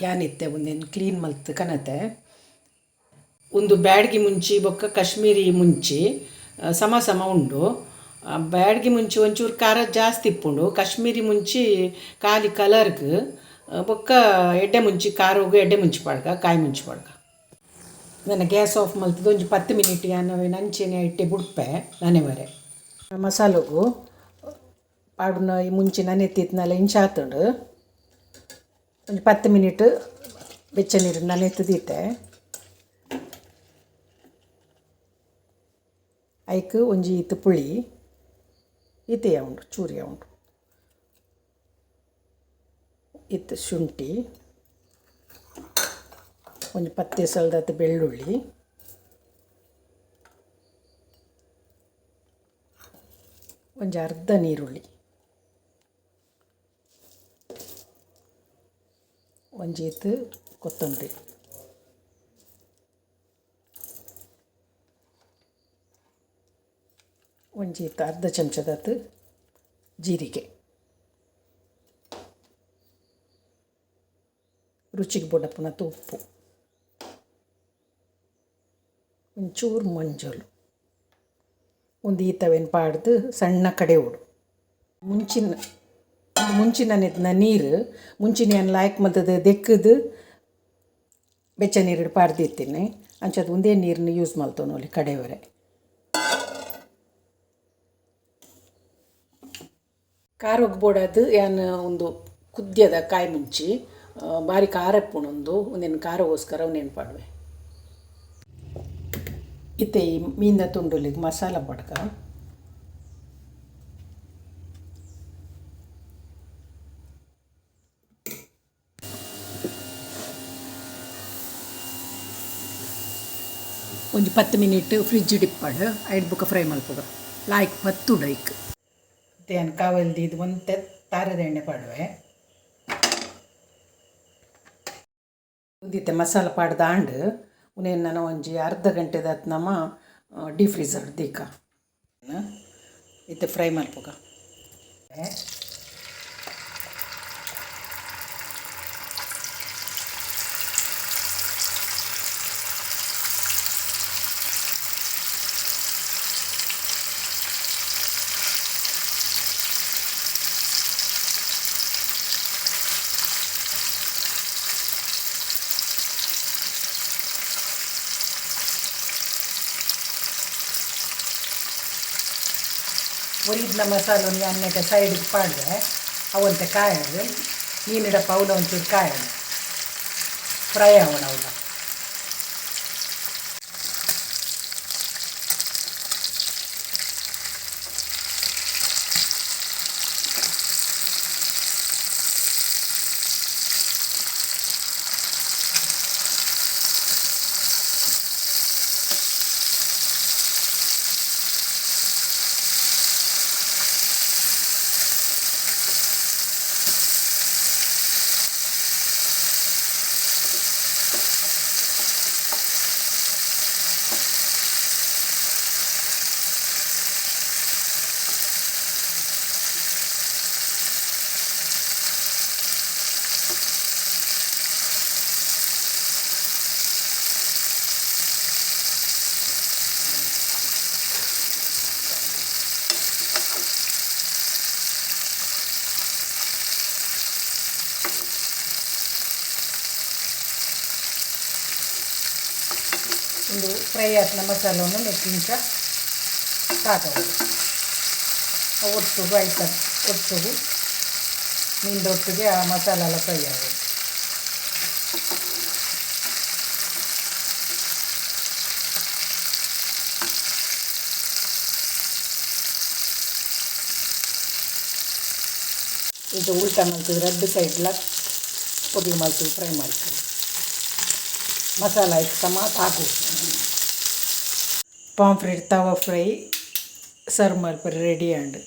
ಯಾನಿತ್ತೆ ಒಂದೇನು ಕ್ಲೀನ್ ಮಲ್ತ್ ಕನತೆ ಒಂದು ಬ್ಯಾಡ್ಗಿ ಮುಂಚಿ, ಬೊಕ್ಕ ಕಾಶ್ಮೀರಿ ಮುಂಚಿ ಸಮ ಸಮ ಉಂಡು. ಬ್ಯಾಡ್ಗಿ ಮುಂಚಿ ಒಂಚೂರು ಖಾರ ಜಾಸ್ತಿ ಇಪ್ಪುಂಡು. ಕಾಶ್ಮೀರಿ ಮುಂಚಿ ಖಾಲಿ ಕಲರ್ಗ್ ಬೊಕ್ಕ ಎಡ್ಡೆ ಮುಂಚಿ ಖಾರ ಹೋಗು, ಎಡ್ಡೆ ಮುಂಚಿ ಪಾಡ್ಗ, ಕಾಯಿ ಮುಂಚಿ ಪಾಡ್ಗ. ನನ್ನ ಗ್ಯಾಸ್ ಆಫ್ ಮಲ್ತದ, ಒಂಜಿ ಪತ್ತು ಮಿನಿಟ್ ಯಾನವೆ ನಂಚೆನೆ ಇಟ್ಟೆ ಬುಡ್ಪೆ, ನನೆವರೆ. ಮಸಾಲೆಗೂ, ಪಾಡುನ ಈ ಮುಂಚೆ ನನೆತ್ತಿದ್ನಲ್ಲ ಇಂಚ ಆತುಂಡು ಒಂದು ಪತ್ತು ಮಿನಿಟ್ ಬೆಚ್ಚ ನೀರು ನನೆತ್ತದೀತೆ ಐಕ್, ಒಂಜಿ ಇತ್ತು ಪುಳಿ ಈತೆಯ ಉಂಡು ಚೂರಿಯ ಉಂಡು ಇತ್ತು ಶುಂಠಿ, ಒಂದು ಪತ್ತೆ ಸಲ್ದತ್ತು ಬೆಳ್ಳುಳ್ಳಿ, ಒಂಜಿ ಅರ್ಧ ನೀರುಳ್ಳಿ. ಒಂಜೀತು ಕೊತ್ತಂಬರಿ ಒಂಜೀತು ಅರ್ಧ ಚಮಚದತ್ತು ಜೀರಿಗೆ ರುಚಿಗೆ ಬುಡಪ್ಪನತ್ತು ಉಪ್ಪು ಒಂಚೂರು ಮಂಜಲು ಒಂದು ಈತವೇನು ಪಾಡ್ದು ಸಣ್ಣ ಕಡೆ ಓಡು ಮುಂಚಿನ ಒಂದು ಮುಂಚಿನ ನೆತ್ತಿನ ನೀರು ಮುಂಚಿನ ಏನು ಲಾಯ್ಕ್ ಮದ್ದದ ದೆಕ್ಕದು ಬೆಚ್ಚ ನೀರು ಪಾಡ್ದಿತ್ತೀನಿ ಅಂಚದು ಒಂದೇ ನೀರನ್ನ ಯೂಸ್ ಮಾಡ್ತೇವೆ ನೋಡಿ ಕಡೆಯವರೆ. ಖಾರ ಒಗ್ಬೋಡದು ಏನು ಒಂದು ಕುದ್ಯದ ಕಾಯಿ ಮುಂಚಿ ಭಾರಿ ಬಾರಿ ಖಾರ ಇಪ್ಪುಣೊಂದು ಒಂದೇನು ಖಾರಗೋಸ್ಕರ ಒಂದೇನು ಪಾಡುವೆ. ಇತ್ತೆ ಈ ಮೀನ ತುಂಡುಲಿಗೆ ಮಸಾಲ ಬಡ್ಕ. ಒಂಜಿ ಪತ್ತು ಮಿನಿಟ್ ಫ್ರಿಜ್ ಡಿಪ್ಪಾಡು ಐಡ್ ಬುಕ್ಕ ಫ್ರೈ ಮಲ್ಪುಗ ಲಾಯ್ಕ್ ಪತ್ತು ಡೈಕ್ ದೇನ್ ಕಾವಲ್ದಿ ಇದು ಒಂದು ತಾರದ ಎಣ್ಣೆ ಪಾಡುವೆ. ಉಂದಿತ್ತೆ ಮಸಾಲ ಪಾಡ್ದ ಆಂಡು ನಾನು ಒಂಜಿ ಅರ್ಧ ಗಂಟೆದ ನಮ್ಮ ಡೀಪ್ ಫ್ರೀಸರ್ ದೀಕ. ಇತ್ತೆ ಫ್ರೈ ಮಲ್ಪುಗ ಒರಿದ್ನ ಮಸಾಲೊಂದು ಎಣ್ಣೆಗೆ ಸೈಡಿಗೆ ಪಾಡ್ದೆ. ಅವಂತೆ ಕಾಯೋದು. ನೀನಿಡ ಪೌಲ ಒಂಚೂರು ಕಾಯೋದು. ಫ್ರೈ ಆವಣ ಒಂದು ಫ್ರೈ ಆದ ಮಸಾಲವನ್ನು ನೆಕ್ಕಿಂಚ ಸಾಕಬಹುದು ಒಟ್ಟಿಗೆ ಆಯ್ತು? ಒಟ್ಟಿಗೆ ಮೀನ್ದೊಟ್ಟಿಗೆ ಆ ಮಸಾಲ ಎಲ್ಲ ಫ್ರೈ ಆಗೋದು. ಇದು ಉಲ್ಟ ಮಾಡ್ತೀವಿ ಎರಡು ಸೈಡ್ಲ ಪುಡಿ ಮಾಡ್ತೀವಿ ಫ್ರೈ ಮಾಡ್ತೀವಿ. ಮಸಾಲ ಇಟ್ಟು ಸಮ ಹಾಕು ಪಾಂಫ್ರೆಟ್ ತವ ಫ್ರೈ ಸರ್ವ್ ಮಲ್ಪರೆ ರೆಡಿ ಆಂಡ್